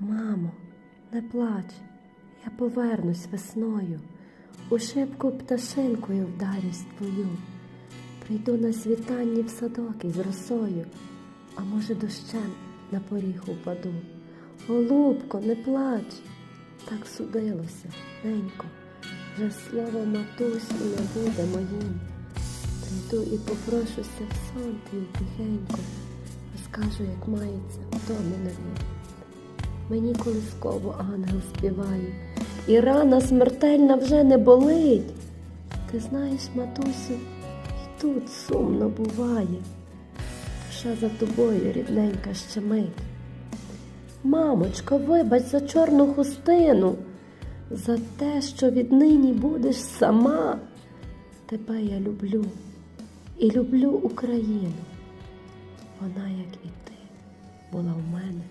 Мамо, не плач, я повернусь весною, у шибку пташинкою вдарюсь твою. Прийду на світанні в садок із росою, а може дощем на поріг упаду. Голубко, не плач, так судилося, ненько, вже слово матусі не буде моїм. Прийду і попрошуся в сон твій тихенько, розкажу, як мається в домі нові. Мені колисково ангел співає, і рана смертельна вже не болить. Ти знаєш, матусю, і тут сумно буває. Душа за тобою, рідненька, щемить. Мамочко, вибач за чорну хустину, за те, що віднині будеш сама. Тебе я люблю і люблю Україну. Вона, як і ти, була в мене